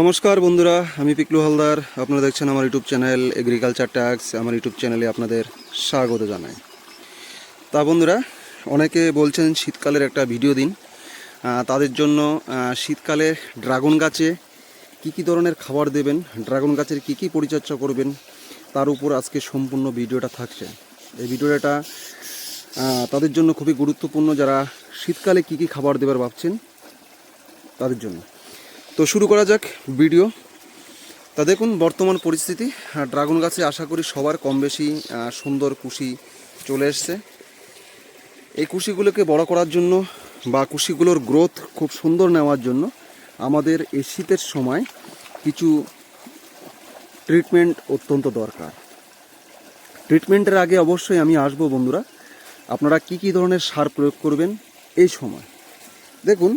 নমস্কার বন্ধুরা, আমি পিকলু হালদার। আপনারা দেখছেন আমার ইউটিউব চ্যানেল এগ্রিকালচার ট্যাক্স। আমার ইউটিউব চ্যানেলে আপনাদের স্বাগত জানাই। তা বন্ধুরা, অনেকে বলছেন শীতকালের একটা ভিডিও দিন। তাদের জন্য শীতকালে ড্রাগন গাছে কি কি ধরনের খাবার দেবেন, ড্রাগন গাছের কি কি পরিচর্যা করবেন, তার উপর আজকে সম্পূর্ণ ভিডিওটা থাকছে। এই ভিডিওটা তাদের জন্য খুবই গুরুত্বপূর্ণ। যারা শীতকালে কি কি খাবার দেবার ভাবছেন, তাদের জন্য। তো শুরু করা যাক ভিডিও। তা দেখুন বর্তমান পরিস্থিতি। আহ, ড্রাগন গাছে আশা করি সবার কম বেশি সুন্দর কুশি চলে এসছে। এই কুশিগুলোকে বড় করার জন্য বা কুশিগুলোর গ্রোথ খুব সুন্দর নেওয়ার জন্য আমাদের এই শীতের সময় কিছু ট্রিটমেন্ট অত্যন্ত দরকার। ট্রিটমেন্টের আগে অবশ্যই আমি আসব বন্ধুরা। আপনারা কি কি ধরনের সার প্রয়োগ করবেন এই সময়? দেখুন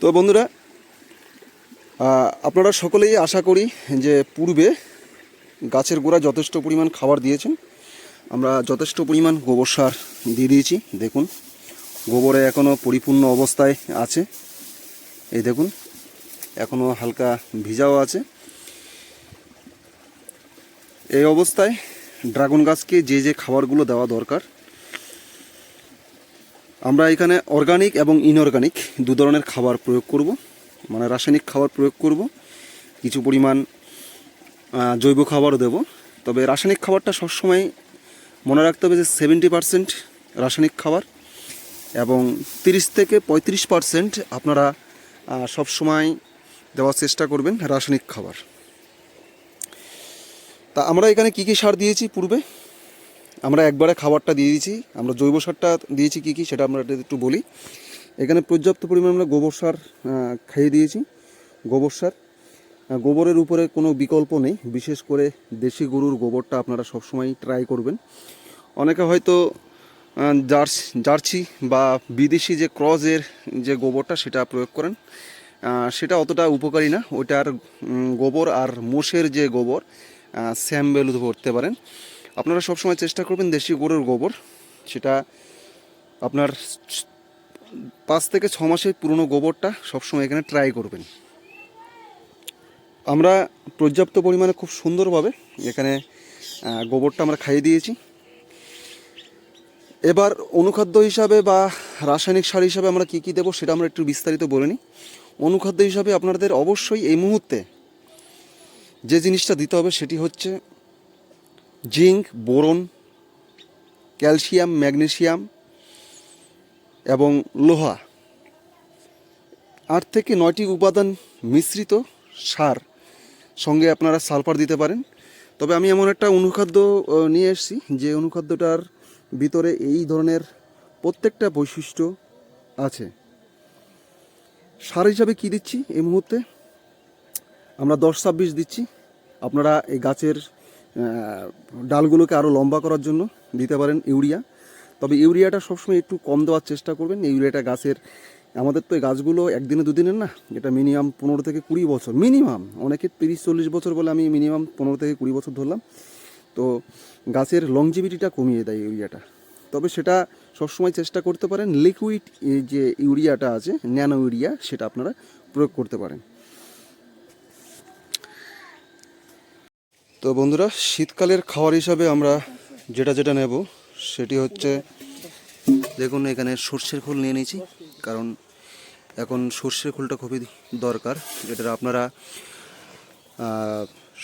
তো বন্ধুরা আপনারা সকলেই আশা করি যে পূর্বে গাছের গোড়া যথেষ্ট পরিমাণ খাবার দিয়েছেন। আমরা যথেষ্ট পরিমাণ গোবর সার দিয়ে দিয়েছি, দেখুন। গোবরে এখনও পরিপূর্ণ অবস্থায় আছে। এই দেখুন এখনও হালকা ভিজাও আছে। এই অবস্থায় ড্রাগন গাছকে যে যে খাবারগুলো দেওয়া দরকার আমরা এখানে অর্গানিক এবং ইনঅর্গানিক দু ধরনের খাবার প্রয়োগ করব মানে রাসায়নিক খাবার প্রয়োগ করব। কিছু পরিমাণ জৈব খাবারও দেব। তবে রাসায়নিক খাবারটা সবসময় মনে রাখতে হবে যে সেভেন্টি পারসেন্ট রাসায়নিক খাবার এবং তিরিশ থেকে পঁয়ত্রিশ পারসেন্ট আপনারা সবসময় দেওয়ার চেষ্টা করবেন রাসায়নিক খাবার। তা আমরা এখানে কী কী সার দিয়েছি পূর্বে? আমরা একবারে খাবারটা দিয়ে দিয়েছি। আমরা জৈব সারটা দিয়েছি কী কী সেটা আমরা একটু বলি। এখানে পর্যাপ্ত পরিমাণ আমরা গোবর সার খাইয়ে দিয়েছি। গোবর সার গোবরের উপরে কোনো বিকল্প নেই। বিশেষ করে দেশি গরুর গোবরটা আপনারা সবসময় ট্রাই করবেন। অনেকে হয়তো জার্সি জার্সি বা বিদেশি যে ক্রজের যে গোবরটা সেটা প্রয়োগ করেন। সেটা অতটা উপকারী না। ওইটার গোবর আর মোষের যে গোবর স্যাম ভ্যালু করতে পারেন। আপনারা সবসময় চেষ্টা করবেন দেশি গরুর গোবর। সেটা আপনার পাঁচ থেকে ছ মাসের পুরনো গোবরটা সবসময় এখানে ট্রাই করবেন। আমরা পর্যাপ্ত পরিমাণে খুব সুন্দরভাবে এখানে গোবরটা আমরা খাইয়ে দিয়েছি। এবার অনুখাদ্য হিসাবে বা রাসায়নিক সার হিসাবে আমরা কী কী দেবো সেটা আমরা একটু বিস্তারিত বলে নিই। অনুখাদ্য হিসাবে আপনাদের অবশ্যই এই মুহূর্তে যে জিনিসটা দিতে হবে সেটি হচ্ছে জিঙ্ক, বোরন, ক্যালসিয়াম, ম্যাগনেসিয়াম এবং লোহা। আট থেকে নয়টি উপাদান মিশ্রিত সার সঙ্গে আপনারা সালফার দিতে পারেন। তবে আমি এমন একটা অনুখাদ্য নিয়ে এসেছি যে অনুখাদ্যটার ভিতরে এই ধরনের প্রত্যেকটা বৈশিষ্ট্য আছে। সার হিসাবে কি দিচ্ছি এই মুহূর্তে? আমরা দশ ছাব্বিশ দিচ্ছি। আপনারা এই গাছের ডালগুলোকে আরও লম্বা করার জন্য দিতে পারেন ইউরিয়া। তবে ইউরিয়াটা সবসময় একটু কম দেওয়ার চেষ্টা করবেন। ইউরিয়াটা গাছের, আমাদের তো এই গাছগুলো একদিনে দুদিনের না, এটা মিনিমাম পনেরো থেকে কুড়ি বছর, মিনিমাম। অনেকে তিরিশ, চল্লিশ বছর বলে আমি মিনিমাম পনেরো থেকে কুড়ি বছর ধরলাম। তো গাছের লংজিভিটিটা কমিয়ে দেয় ইউরিয়াটা। তবে সেটা সবসময় চেষ্টা করতে পারেন। লিকুইড যে ইউরিয়াটা আছে ন্যানো ইউরিয়া সেটা আপনারা প্রয়োগ করতে পারেন। তো বন্ধুরা, শীতকালের খাবার হিসাবে আমরা যেটা যেটা নেব, সেটি হচ্ছে, দেখুন এখানে সর্ষের খোল নিয়ে নিয়েছি, কারণ এখন সর্ষের খোলটা খুবই দরকার, যেটা আপনারা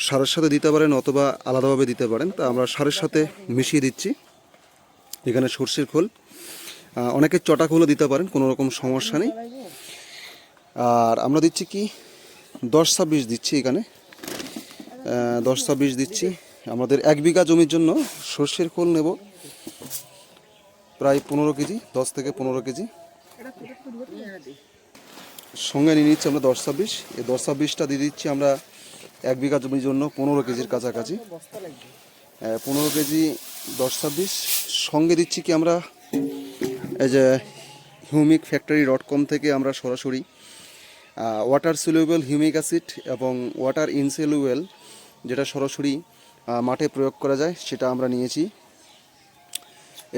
সারের সাথে দিতে পারেন অথবা আলাদাভাবে দিতে পারেন। তা আমরা সারের সাথে মিশিয়ে দিচ্ছি এখানে সর্ষের খোল। অনেকে চটা খোলও দিতে পারেন, কোনো রকম সমস্যা নেই। আর আমরা দিচ্ছি কি, দশ ছাব্বিশ দিচ্ছি এখানে। দশ ছাব্বিশ দিচ্ছি। আমাদের এক বিঘা জমির জন্য সর্ষের খোল নেব। প্রায় পনেরো কেজি, দশ থেকে পনেরো কেজি। সঙ্গে নিয়ে নিচ্ছি আমরা দশ ছাব্বিশ। এই দশ ছাব্বিশটা দিয়ে দিচ্ছি আমরা এক বিঘা জমির জন্য পনেরো কেজির কাছাকাছি। পনেরো কেজি, দশ ছাব্বিশ। সঙ্গে দিচ্ছি কি আমরা, এই যে হিউমিক ফ্যাক্টরি ডট কম থেকে আমরা সরাসরি ওয়াটার সলিউবল হিউমিক অ্যাসিড এবং ওয়াটার ইনসেলুয়েল যেটা সরাসরি মাঠে প্রয়োগ করা যায়, সেটা আমরা নিয়েছি।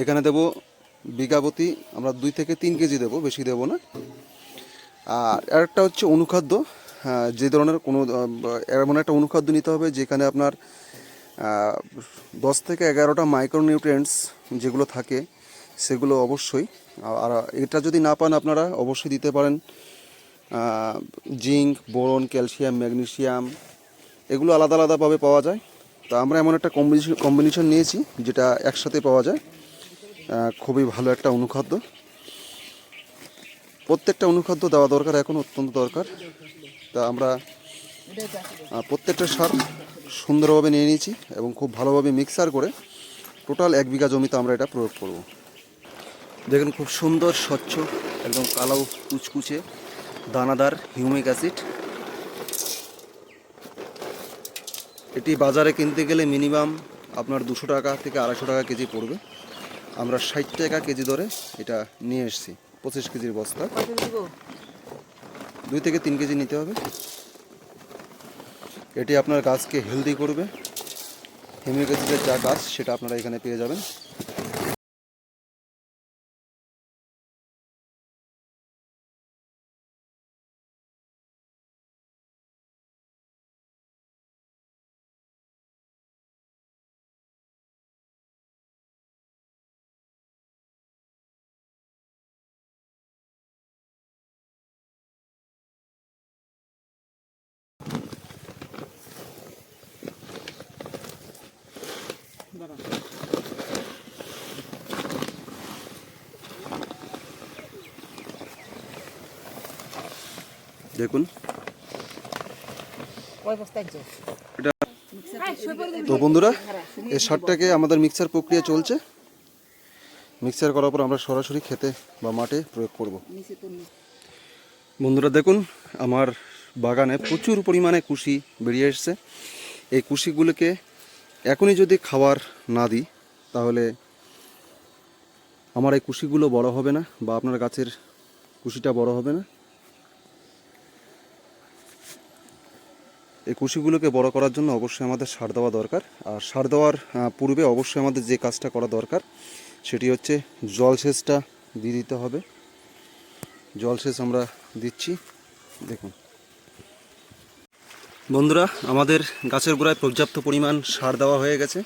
এখানে দেব বিঘাপতি, আমরা দুই থেকে তিন কেজি দেবো, বেশি দেবো না। আর আরেকটা হচ্ছে অনুখাদ্য যে ধরনের কোনো এমন একটা অনুখাদ্য নিতে হবে, যেখানে আপনার দশ থেকে এগারোটা মাইক্রোনিউট্রিয়েন্টস যেগুলো থাকে, সেগুলো অবশ্যই। আর এটা যদি না পান আপনারা, অবশ্যই দিতে পারেন জিঙ্ক, বোরন, ক্যালসিয়াম, ম্যাগনেসিয়াম এগুলো আলাদা আলাদাভাবে পাওয়া যায়। তা আমরা এমন একটা কম্বিনেশন কম্বিনেশন নিয়েছি, যেটা একসাথে পাওয়া যায়। খুবই ভালো একটা অনুখাদ্য। প্রত্যেকটা অনুখাদ্য দেওয়া দরকার, এখন অত্যন্ত দরকার। তা আমরা প্রত্যেকটা সার সুন্দরভাবে নিয়ে নিয়েছি এবং খুব ভালোভাবে মিক্সার করে টোটাল এক বিঘা জমিতে আমরা এটা প্রয়োগ করব। দেখুন, খুব সুন্দর, স্বচ্ছ, একদম কালো, কুচকুচে, দানাদার হিউমিক অ্যাসিড এটি বাজারে কিনতে গেলে মিনিমাম আপনার দুশো টাকা থেকে আড়াইশো টাকা কেজি পড়বে। আমরা ষাট টাকা কেজি দরে এটা নিয়ে এসেছি, পঁচিশ কেজির বস্তা। দুই থেকে তিন কেজি নিতে হবে। এটি আপনার গাছকে হেলদি করবে। অ্যাসিডের যা গাছ, সেটা আপনারা এখানে পেয়ে যাবেন। দেখুন। এটা তো বন্ধুরা, এই সারটাকে আমাদের মিক্সার প্রক্রিয়া চলছে। মিক্সার করার পর আমরা সরাসরি খেতে বা মাঠে প্রয়োগ করব। বন্ধুরা, দেখুন, আমার বাগানে প্রচুর পরিমাণে কুশি বেরিয়ে এসছে। এই কুশিগুলোকে এখনই যদি খাবার না দিই, তাহলে আমার এই কুশিগুলো বড় হবে না বা আপনার গাছের কুশিটা বড় হবে না। এই কুশিগুলোকে বড় করার জন্য অবশ্যই আমাদের সার দেওয়া দরকার। আর সার দেওয়ার পূর্বে অবশ্যই আমাদের যে কাজটা করা দরকার, সেটি হচ্ছে জলসেচটা দিয়ে দিতে হবে। জলসেচ আমরা দিচ্ছি। দেখুন। বন্ধুরা, আমাদের গাছের গোড়ায় পর্যাপ্ত পরিমাণ সার দেওয়া হয়ে গেছে।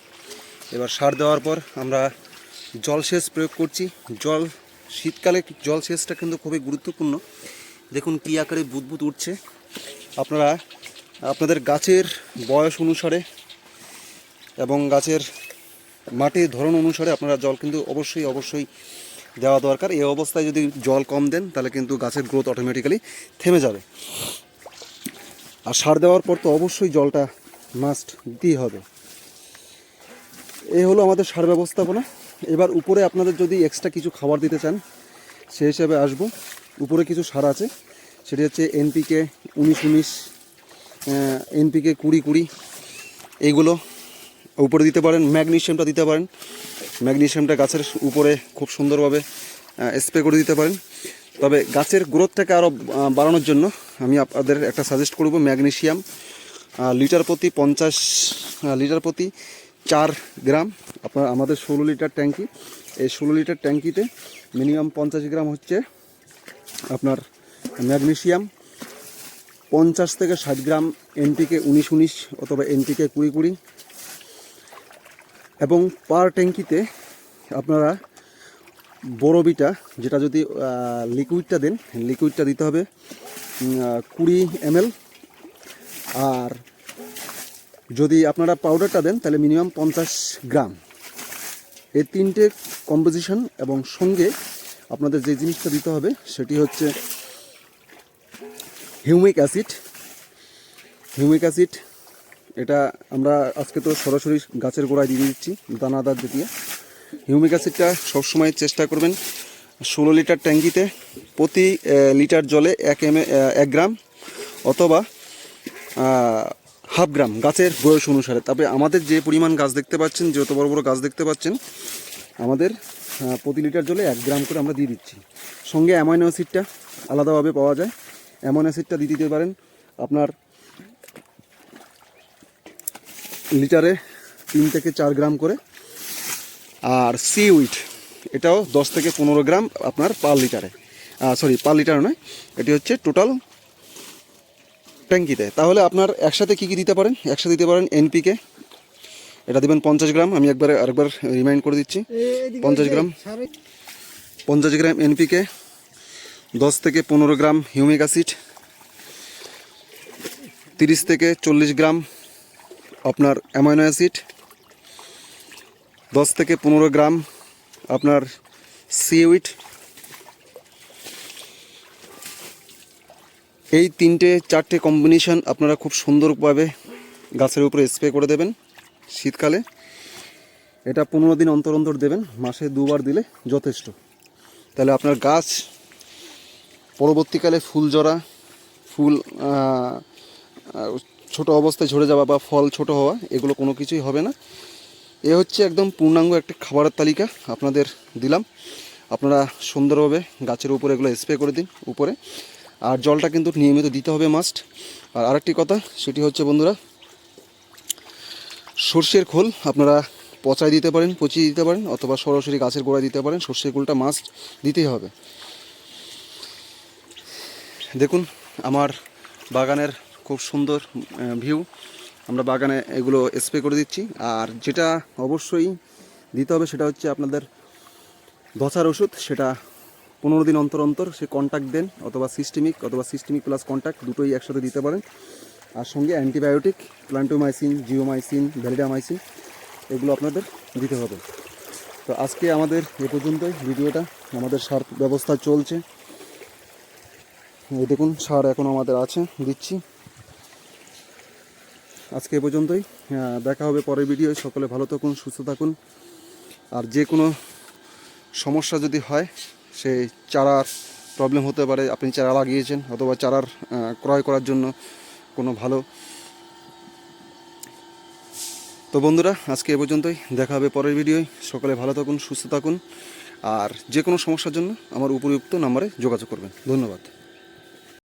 এবার সার দেওয়ার পর আমরা জলসেচ প্রয়োগ করছি। জল, শীতকালে জলসেচটা কিন্তু খুবই গুরুত্বপূর্ণ। দেখুন কী আকারে বুদবুদ উঠছে। আপনারা আপনাদের গাছের বয়স অনুসারে এবং গাছের মাটির ধরন অনুসারে আপনারা জল কিন্তু অবশ্যই অবশ্যই দেওয়া দরকার। এই অবস্থায় যদি জল কম দেন, তাহলে কিন্তু গাছের গ্রোথ অটোমেটিক্যালি থেমে যাবে। আর সার দেওয়ার পর তো অবশ্যই জলটা মাস্ট দিতেই হবে। এই হলো আমাদের সার ব্যবস্থাপনা। এবার উপরে আপনাদের যদি এক্সট্রা কিছু খাবার দিতে চান, সেই হিসাবে আসব। উপরে কিছু সার আছে। সেটি হচ্ছে এনপিকে উনিশ উনিশ এনপিকে কুড়ি কুড়ি, এইগুলো উপরে দিতে পারেন, ম্যাগনেশিয়ামটা দিতে পারেন। ম্যাগনেশিয়ামটা গাছের উপরে খুব সুন্দরভাবে স্প্রে করে দিতে পারেন। তবে গাছের গ্রোথটাকে আরও বাড়ানোর জন্য আমি আপনাদের একটা সাজেস্ট করব, ম্যাগনেশিয়াম লিটার প্রতি পঞ্চাশ লিটার প্রতি চার গ্রাম। আপনার, আমাদের ষোলো লিটার ট্যাঙ্কি, এই ষোলো লিটার ট্যাঙ্কিতে মিনিমাম পঞ্চাশ গ্রাম হচ্ছে আপনার ম্যাগনেশিয়াম। পঞ্চাশ থেকে ষাট গ্রাম এনপিকে উনিশ উনিশ অথবা এনটিকে কুড়ি কুড়ি। এবং পার ট্যাঙ্কিতে আপনারা বড়বিটা যেটা যদি লিকুইডটা দেন লিকুইডটা দিতে হবে কুড়ি এমএল। আর যদি আপনারা পাউডারটা দেন, তাহলে মিনিমাম পঞ্চাশ গ্রাম। এই তিনটে কম্পোজিশন এবং সঙ্গে আপনাদের যে জিনিসটা দিতে হবে, সেটি হচ্ছে হিউমিক অ্যাসিড। হিউমিক অ্যাসিড, এটা আমরা আজকে তো সরাসরি গাছের গোড়ায় দিয়ে দিচ্ছি, দানাদার দিয়ে হিউমিক অ্যাসিডটা সবসময় চেষ্টা করবেন ষোলো লিটার ট্যাঙ্কিতে প্রতি লিটার জলে এক এম এক গ্রাম অথবা হাফ গ্রাম গাছের বয়স অনুসারে। তবে আমাদের যে পরিমাণ গাছ দেখতে পাচ্ছেন যত বড় বড় গাছ দেখতে পাচ্ছেন, আমাদের প্রতি লিটার জলে এক গ্রাম করে আমরা দিয়ে দিচ্ছি। সঙ্গে অ্যামাইনো অ্যাসিডটা আলাদাভাবে পাওয়া যায়। অ্যামাইনো অ্যাসিডটা দিয়ে দিতে পারেন। আপনার লিটারে তিন থেকে চার গ্রাম করে। আর সি উইট এটাও দশ থেকে পনেরো গ্রাম আপনার পার লিটারে। সরি পার লিটার নয় এটি হচ্ছে টোটাল ট্যাঙ্কিতে। তাহলে আপনার একসাথে কী কী দিতে পারেন? একসাথে দিতে পারেন এনপিকে এটা দেবেন পঞ্চাশ গ্রাম আমি একবার আরেকবার রিমাইন্ড করে দিচ্ছি। পঞ্চাশ গ্রাম। পঞ্চাশ গ্রাম এনপিকে দশ থেকে পনেরো গ্রাম হিউমিক অ্যাসিড, তিরিশ থেকে চল্লিশ গ্রাম আপনার অ্যামাইনো অ্যাসিড, দশ থেকে পনেরো গ্রাম আপনার সিউইট এই তিনটে, চারটে কম্বিনেশান আপনারা খুব সুন্দরভাবে গাছের উপরে স্প্রে করে দেবেন শীতকালে। এটা পনেরো দিন অন্তর অন্তর দেবেন, মাসে দুবার দিলে যথেষ্ট। তাহলে আপনার গাছ পরবর্তীকালে ফুল জরা ফুল ছোট অবস্থায় ঝরে যাওয়া বা ফল ছোট হওয়া, এগুলো কোনো কিছুই হবে না। এ হচ্ছে একদম পূর্ণাঙ্গ একটা খাবারের তালিকা আপনাদের দিলাম। আপনারা সুন্দরভাবে গাছের উপরে এগুলো স্প্রে করে দিন উপরে। আর জলটা কিন্তু নিয়মিত দিতে হবে মাস্ট আর আরেকটি কথা, সেটি হচ্ছে বন্ধুরা, সর্ষের খোল আপনারা পচায় দিতে পারেন, পচিয়ে দিতে পারেন, অথবা সরাসরি গাছের গোড়ায় দিতে পারেন। সর্ষের খোলটা মাস্ট দিতেই হবে। দেখুন, আমার বাগানের খুব সুন্দর ভিউ আমরা বাগানে এগুলো স্প্রে করে দিচ্ছি। আর যেটা অবশ্যই দিতে হবে সেটা হচ্ছে আপনাদের ধসার ওষুধ। সেটা পনেরো দিন অন্তর অন্তর সে কন্ট্যাক্ট দেন, অথবা সিস্টেমিক অথবা সিস্টেমিক প্লাস কন্ট্যাক্ট দুটোই একসাথে দিতে পারেন। আর সঙ্গে অ্যান্টিবায়োটিক প্লান্টোমাইসিন জিওমাইসিন ভ্যালিডামাইসিন এগুলো আপনাদের দিতে হবে। তো আজকে আমাদের এ পর্যন্তই। ভিডিওটা আমাদের সার ব্যবস্থা চলছে। এই দেখুন, সার এখন আমাদের আছে, দিচ্ছি। আজকে এ পর্যন্তই। দেখা হবে পরের ভিডিও সকলে ভালো থাকুন, সুস্থ থাকুন। আর যে কোনো সমস্যা যদি হয়, সেই চারার প্রবলেম হতে পারে। আপনি চারা লাগিয়েছেন অথবা চারার ক্রয় করার জন্য কোনো ভালো। তো বন্ধুরা, আজকে এ পর্যন্তই। দেখা হবে পরের ভিডিওয়। সকলে ভালো থাকুন, সুস্থ থাকুন। আর যে কোনো সমস্যার জন্য আমার উপযুক্ত নাম্বারে যোগাযোগ করবেন। ধন্যবাদ।